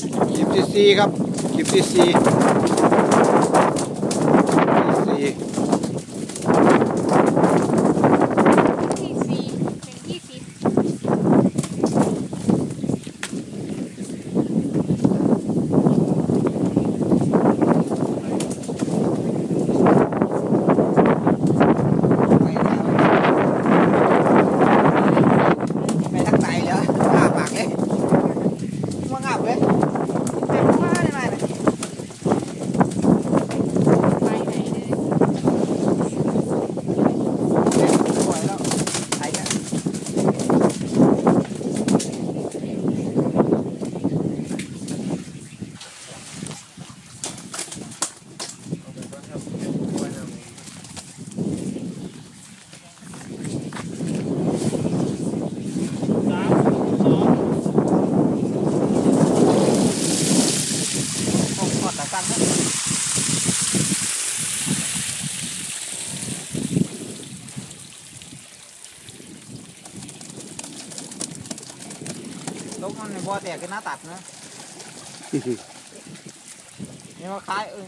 คลิปที่สี่ครับคลิปที่สี่ที่สี่ ที่สี่เป็นที่สิบ ไปทักใจแล้วอ้าปากเลยว่างาบเลยเต็มมาได้ไหมเนี่ย ไปไหนเลย เต็มสวยแล้วไอ้เนี่ย ผมขอดตะกันนะล กมันในบ่อแตกกันหน้าตัดนะนี่มาคล้ายเออ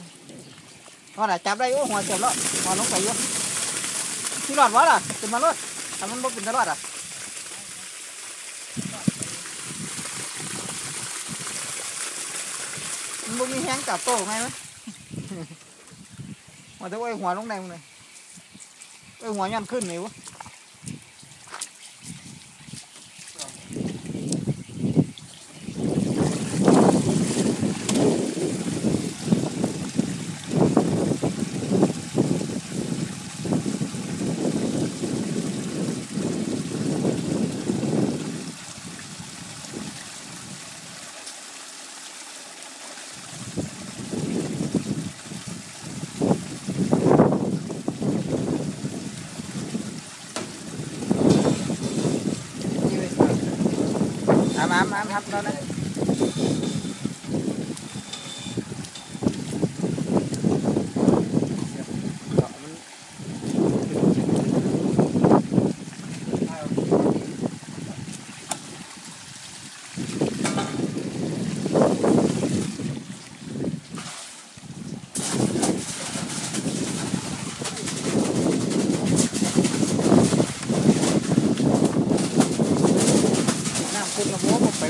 ว่าไหนจับได้โอ้หัวเจ็บแล้วหัวลงไปอยู่ที่รอดวะล่ะเป็นมารอดทำมันบ่เป็นตลอดอะมันบ่มีแห้งจับโต้ไงไหมมาแต่ว่าไอ้หัวลงแดงเลยไอ้หัวยันขึ้นนี่วะ આમ આમ આમ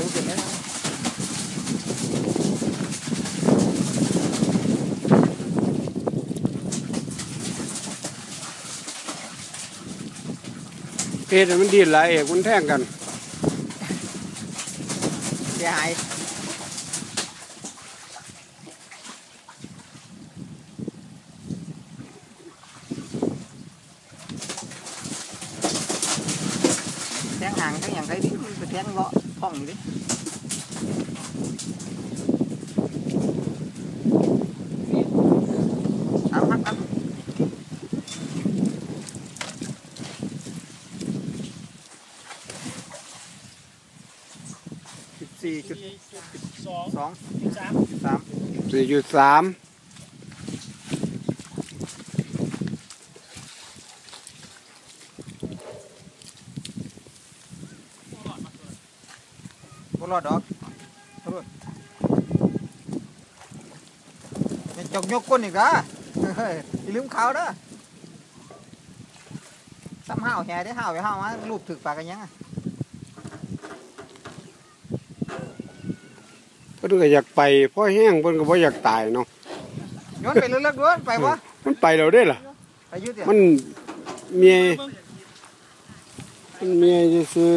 กระโม้ผมไปอุดรนะ เพศมันดีหลายเอกมันแท่งกัน เสียหายแทงห่างทั้งอย่างไรดิมัน ไปแทงเลาะท่องอยู่ดิเอาครับครับ สิบสี่จุด สอง สอง สาม จุดสาม สี่จุดสาม บรอดดอกโทษอย่าจกยกก้นอีกอะเฮ้ยอย่าลืมเขาเด้อซ้ำห้าวแห่ได้ห้าวไปห้าวมารูปถึกปากกันยังอะเพิ่นก็อยากไปเพราะแห้งเพิ่นก็บ่อยากตายเนาะย้อนไปเรื่อยๆด้วยไปวะมันไปแล้วได้ล่ะไปอยืดเดี๋ยวมันเมียมันเมียซื้อ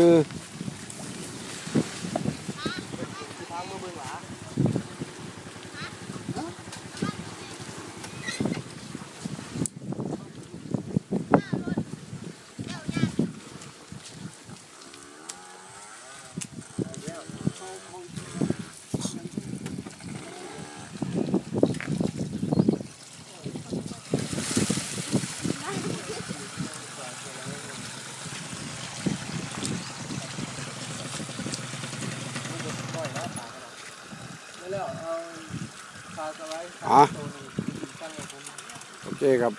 แล้วเอาพาสไลด์อ๋อตัวหนึ่งตั้งไว้ผมโอเคครับ